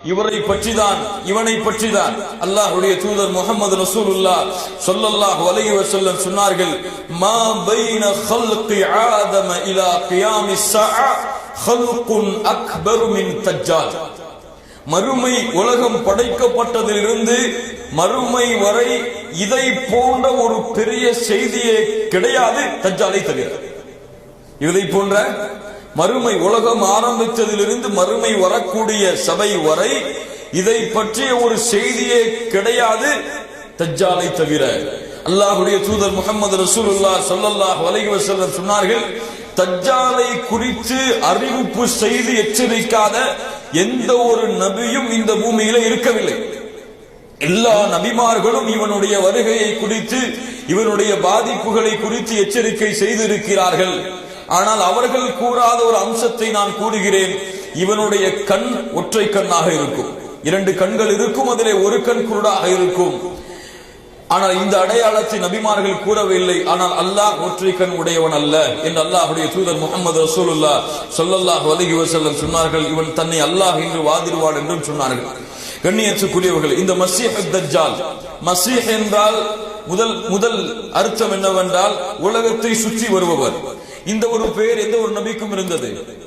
இவரை பற்றிதான் இவனை பற்றிதான் அல்லாஹுடைய தூதர் முகமது ரசூலுல்லா சொல்லல்லாஹ் வலைய சொல்ல சொன்னார்கள் மா பைன ஆதம இலா கியாமி ஸஆ ஹல்குன் அக்பர் மின் தஜ்ஜால். மறுமை உலகம் படைக்கப்பட்டதிலிருந்து மறுமை வரை இதை போன்ற ஒரு பெரிய செய்தியே கிடையாது தஜாலை தவிர. இதை போன்ற மறுமை உலகம் ஆரம்பித்ததிலிருந்து மறுமை வரக்கூடிய சபை வரை இதை பற்றிய ஒரு செய்தியே கிடையாது. தஜ்ஜாலை தவிர. அல்லாஹுடைய தூதர் முகமது ரசூலுல்லா சொல்லல்லாஹ் வலைகி வசல்லம் சொன்னார்கள் தஜ்ஜாலை குறித்து அறிவிப்பு செய்து எச்சரிக்காத எந்த ஒரு நபியும் இந்த பூமியில இருக்கவில்லை. எல்லா நபிமார்களும் இவனுடைய வருகையை குறித்து இவனுடைய பாதிப்புகளை குறித்து எச்சரிக்கை செய்திருக்கிறார்கள். ஆனால் அவர்கள் கூறாத ஒரு அம்சத்தை நான் கூறுகிறேன். இவனுடைய கண் ஒற்றை கண்ணாக இருக்கும். இரண்டு கண்கள் இருக்கும் அதிலே ஒரு கண் குருடாக இருக்கும். ஆனால் இந்த அடையாளத்தை நபிமார்கள் கூறவில்லை. ஆனால் அல்லாஹ் ஒற்றை கண் உடையவன் அல்ல. என்று அல்லாஹுடைய தூதர் முகமது ரசூலுல்லா சொல்லல்லாஹ் அலைஹி வசல்லம் சொன்னார்கள் இவன் தன்னை அல்லாஹ் என்று வாதிடுவான் என்றும் சொன்னார்கள். கண்ணியத்துக்குரியவர்கள் இந்த மசீஹ் தஜ்ஜால் மசீஹ் என்றால் முதல் முதல் அர்த்தம் என்னவென்றால் உலகத்தை சுற்றி வருபவர். இந்த ஒரு பெயர் எந்த ஒரு நபிக்கும் இருந்தது?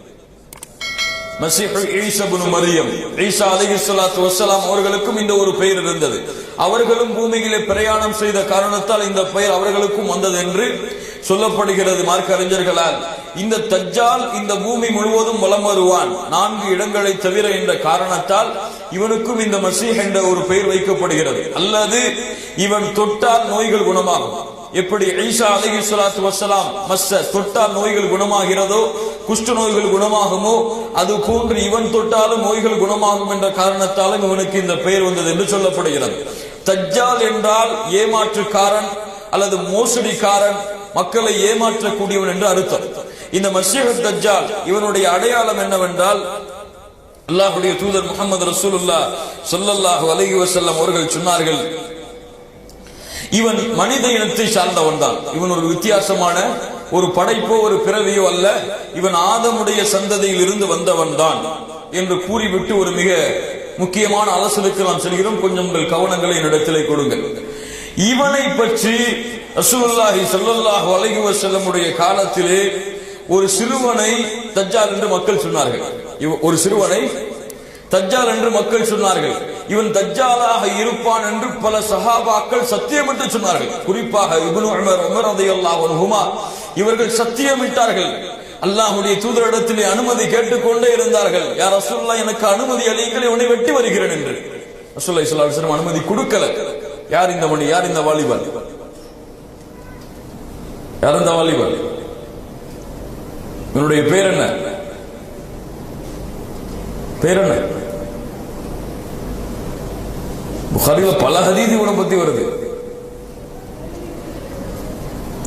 அவர்களுக்கும் இந்த ஒரு பெயர் இருந்தது. அவர்களும் பூமியிலே பிரயாணம் செய்த காரணத்தால் இந்த பெயர் அவர்களுக்கும் வந்தது என்று சொல்லப்படுகிறது. மார்க்க அறிஞர்களால் இந்த தஜ்ஜால் இந்த பூமி முழுவதும் வலம் வருவான். நான்கு இடங்களை தவிர என்ற காரணத்தால் இவனுக்கும் இந்த மசீஹ் என்ற ஒரு பெயர் வைக்கப்படுகிறது. அல்லது இவன் தொட்டால் நோய்கள் குணமாகும். எப்படி ஈசா அலஹி சலாத்து வசலாம் மஸ்ஸ தொட்டால் நோய்கள் குணமாகிறதோ குஷ்ட நோய்கள் குணமாகுமோ அது போன்று இவன் தொட்டாலும் நோய்கள் குணமாகும் என்ற காரணத்தாலும் இவனுக்கு இந்த பெயர் வந்தது என்று சொல்லப்படுகிறது. தஜ்ஜால் என்றால் ஏமாற்றுக்காரன் அல்லது மோசடிக்காரன் மக்களை ஏமாற்றக்கூடியவன் என்று அர்த்தம். இந்த மசீஹ் தஜ்ஜால் இவனுடைய அடையாளம் என்னவென்றால் அல்லாஹுடைய தூதர் முகமது ரசூலுல்லா சொல்லல்லாஹு அலஹி வசல்லம் அவர்கள் சொன்னார்கள் இவன் மனித இனத்தை சார்ந்தவன் தான் இவன் ஒரு வித்தியாசமான ஒரு படைப்போ ஒரு பிறவியோ அல்ல இவன் ஆதமுடைய சந்ததியில் இருந்து வந்தவன் தான் என்று கூறிவிட்டு ஒரு மிக முக்கியமான அலசலுக்கு நாம் செல்கிறோம். கொஞ்சம் உங்கள் கவனங்களை என்னிடத்திலே கொடுங்கள். இவனை பற்றி ரசூலுல்லாஹி ஸல்லல்லாஹு அலைஹி வசல்லமுடைய காலத்திலே ஒரு சிறுவனை தஜ்ஜால் என்று மக்கள் சொன்னார்கள். ஒரு சிறுவனை தஜ்ஜால் என்று மக்கள் சொன்னார்கள். இவன் தஜ்ஜாலாக இருப்பான் என்று பல சஹாபாக்கள் சத்தியமிட்டு சொன்னார்கள். குறிப்பாக இப்னு உமர் இவர்கள் சத்தியமிட்டார்கள் அல்லாஹுடைய தூதரிடத்திலே அனுமதி கேட்டுக்கொண்டே இருந்தார்கள். யார் அசுல்லா எனக்கு அனுமதி அளிக்கலை உன்னை வெட்டி வருகிறேன் என்று. ரசூலுல்லாஹி ஸல்லல்லாஹு அனுமதி கொடுக்கல. யார் இந்த மணி யார் இந்த வாலிபால் யார் இந்த வாலிபால் இவனுடைய பேர் என்ன? பேர் என்ன புகாரில பல ஹதீதி இவனை பத்தி வருது.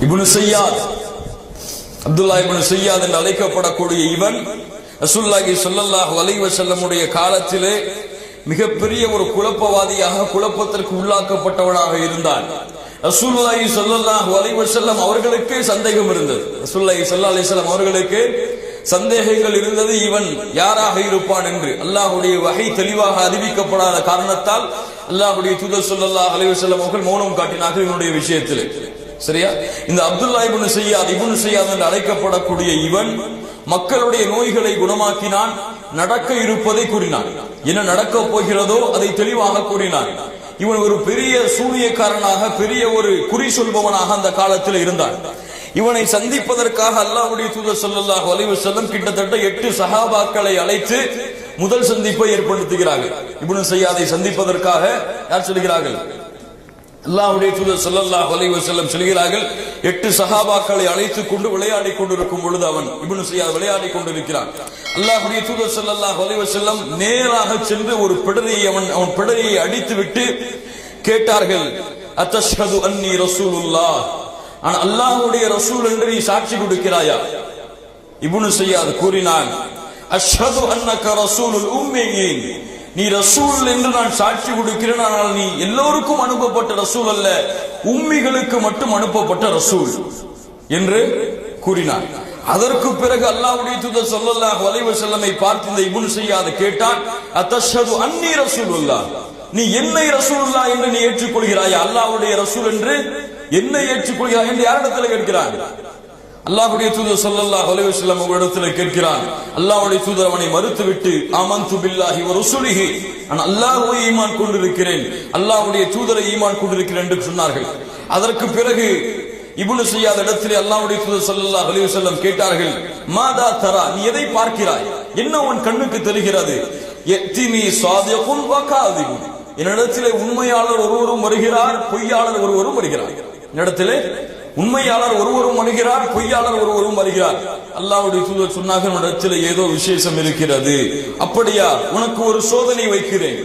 இபுனு சையாத் அப்துல்லா இப்னு சையாத் என்று அழைக்கப்படக்கூடிய இவன் அசுல்லாஹி சொல்லல்லாஹ் வலைவ செல்லமுடைய காலத்திலே மிகப்பெரிய ஒரு குழப்பவாதியாக குழப்பத்திற்கு உள்ளாக்கப்பட்டவனாக இருந்தான். ரசூலுல்லாஹி சொல்லல்லாஹ் வலைவ செல்லம் அவர்களுக்கு சந்தேகம் இருந்தது. அசுல்லாஹி சொல்லா அலிசல்லாம் அவர்களுக்கு சந்தேகங்கள் இருந்தது இவன் யாராக இருப்பான் என்று. அல்லாஹ்வுடைய வகை தெளிவாக அறிவிக்கப்படாத காரணத்தால் அல்லாஹ்வுடைய தூதர் சொல்லல்லா அலைஹி வஸல்லம் அவர்கள் மௌனம் காட்டினார்கள் இவனுடைய விஷயத்தில். சரியா? இந்த அப்துல்லா இபுன் செய்யாது இபுன் செய்யாது என்று அழைக்கப்படக்கூடிய இவன் மக்களுடைய நோய்களை குணமாக்கினான் நடக்க இருப்பதை கூறினான். என்ன நடக்க போகிறதோ அதை தெளிவாக கூறினான். இவன் ஒரு பெரிய சூனியக்காரனாக பெரிய ஒரு குறி சொல்பவனாக அந்த காலத்தில் இருந்தான். இவனை சந்திப்பதற்காக அல்லாஹ்வுடைய தூதர் ஸல்லல்லாஹு அலைஹி செல்லும் கிட்டத்தட்ட எட்டு சஹாபாக்களை அழைத்து முதல் சந்திப்பை ஏற்படுத்துகிறார்கள். இப்னு சையாதை சந்திப்பதற்காக யார் சொல்கிறார்கள்? அல்லாஹுடைய தூதர் ஸல்லல்லாஹு அலைஹி செல்லும் சொல்கிறார்கள் எட்டு சஹாபாக்களை அழைத்துக் கொண்டு விளையாடி கொண்டிருக்கும் பொழுது அவன் இப்னு சையாத் விளையாடி கொண்டிருக்கிறான். அல்லாஹுடைய தூதர் ஸல்லல்லாஹு அலைஹி செல்லும் நேராக சென்று ஒரு பிடரியை அவன் அவன் பிடரியை அடித்துவிட்டு கேட்டார்கள் அத்தஷ்ஹது அன்னி ரசூலுல்லாஹ்? ஆனா அல்லாஹுடைய ரசூல் என்று நீ சாட்சி கொடுக்கிறாயா? இப்னு செய்யாது கூறினான் அஷ்ஹது அன்னக ரசூலுல் உம்மீன் நீ ரசூல் என்று நான் சாட்சி கொடுக்கிறேன் ஆனால் நீ எல்லோருக்கும் அனுப்பப்பட்ட ரசூல் அல்ல உம்மிகளுக்கு மட்டும் அனுப்பப்பட்ட ரசூல் என்று கூறினான். அதற்கு பிறகு அல்லாஹ்வுடைய தூதர் ஸல்லல்லாஹு அலைஹி வஸல்லமை பார்த்து இந்த இப்னு செய்யாத கேட்டான் அத்தஷது அன்னி ரசூலுல்லாஹ். நீ என்னை ரசூலுல்லாஹ் என்று நீ ஏற்றுக்கொள்கிறாய்? அல்லாஹ்வுடைய ரசூல் என்று என்னை ஏற்றுக்கொள்கிறார் என்று யாரிடத்தில் கேட்கிறார் அல்லாஹுடைய தூதர் சொல்லல்லா அலைஹி உங்களிடத்தில் கேட்கிறான். அல்லாஹுடைய தூதர் அவனை மறுத்துவிட்டு ஆமன்து பில்லாஹி ஒரு ரசூலிஹி. நான் அல்லாஹுவை ஈமான் கொண்டிருக்கிறேன். அல்லாஹுடைய தூதரை ஈமான் கொண்டிருக்கிறேன் என்று சொன்னார்கள். அதற்கு பிறகு இவ்வளவு செய்யாத இடத்திலே அல்லாஹுடைய தூதர் சொல்லல்லா அலைஹி கேட்டார்கள் மாதா தரா நீ எதை பார்க்கிறாய்? என்ன உன் கண்ணுக்கு தெரிகிறது? எத்தினி சாதிகுன் வ என்னிடத்திலே உண்மையாளர் ஒருவரும் வருகிறார் பொய்யாளர் ஒருவரும் வருகிறார். இடத்திலே உண்மையாளர் ஒருவரும் வருகிறார் பொய்யாளர் ஒருவரும் வருகிறார் அல்லாவுடைய தூதர் சொன்னாக உன்னிடத்தில் ஏதோ விசேஷம் இருக்கிறது. அப்படியா உனக்கு ஒரு சோதனை வைக்கிறேன்.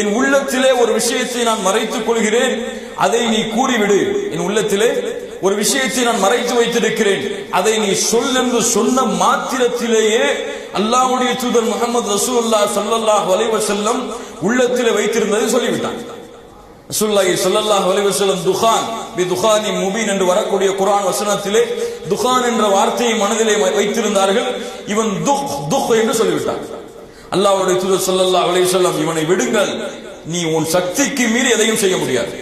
என் உள்ளத்திலே ஒரு விஷயத்தை நான் மறைத்துக் கொள்கிறேன். அதை நீ கூறிவிடு. என் உள்ளத்திலே ஒரு விஷயத்தை நான் மறைத்து வைத்திருக்கிறேன். அதை நீ சொல் என்று சொன்ன மாத்திரத்திலேயே அல்லாவுடைய தூதர் முகமது ரசூல்லா ஸல்லல்லாஹு வலைவசல்லம் உள்ளத்திலே வைத்திருந்ததை சொல்லிவிட்டான். ரசூல்லாஹி ஸல்லல்லாஹு அலைஹி வஸல்லம் துகான் பி துகானி முபீன் என்று வரக்கூடிய குர்ஆன் வசனத்திலே துகான் என்ற வார்த்தையை மனதிலே வைத்திருந்தார்கள். இவன் துக் துக் என்று சொல்லிவிட்டான். அல்லாஹ்வுடைய தூதர் ஸல்லல்லாஹு அலைஹி வஸல்லம் இவனை விடுங்கள். நீ உன் சக்திக்கு மீறி எதையும் செய்ய முடியாது.